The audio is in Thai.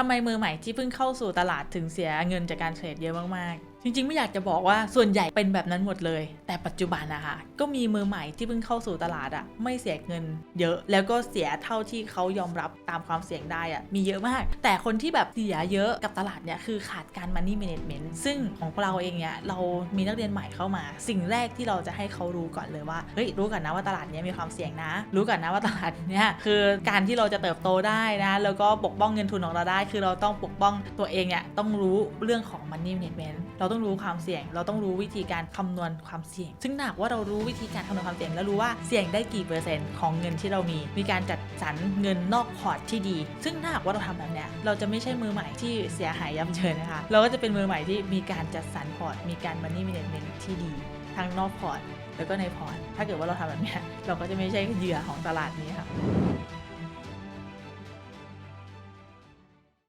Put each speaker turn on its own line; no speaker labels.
ทำไมมือใหม่ที่เพิ่งเข้าสู่ตลาดถึงเสียเงินจากการเทรดเยอะมากๆจริงๆ ไม่อยากจะบอกว่าส่วนใหญ่เป็นแบบนั้นหมดเลย แต่ปัจจุบันนะคะก็มีมือใหม่ที่เพิ่งเข้าสู่ตลาดอะไม่เสียเงิน เยอะแล้วก็เสียเท่าที่เขายอมรับตามความเสี่ยงได้อะมีเยอะมาก แต่คนที่แบบเสียเยอะกับตลาดเนี่ยคือขาดการ money management ซึ่งของเราเองเนี่ยเรามีนักเรียนใหม่เข้ามา สิ่งแรกที่เราจะให้เขารู้ก่อนเลยว่าเฮ้ยรู้ก่อนนะว่าตลาดเนี้ยมีความเสี่ยงนะ รู้ก่อนนะว่าตลาดเนี้ยคือการที่เราจะเติบโตได้นะแล้วก็ปกป้องเงินทุนของเราได้ คือเราต้องปกป้องตัวเองเนี่ยต้องรู้เรื่องของ money management เราต้องรู้ความเสี่ยง เราต้องรู้วิธีการคำนวณความเสี่ยง ซึ่งหากว่าเรารู้วิธีการคำนวณความเสี่ยง แล้วรู้ว่าเสี่ยงได้กี่เปอร์เซ็นต์ของเงินที่เรามี มีการจัดสรรเงินนอกพอร์ตที่ดี ซึ่งหากว่าเราทำแบบเนี้ยเราจะไม่ใช่มือใหม่ที่เสียหายยับเยินนะคะ เราก็จะเป็นมือใหม่ที่มีการจัดสรรพอร์ต มีการ money management ที่ดีทั้งนอกพอร์ตแล้วก็ในพอร์ต ถ้าเกิดว่าเราทำแบบเนี้ยเราก็จะไม่ใช่เหยื่อของตลาดนี้ค่ะ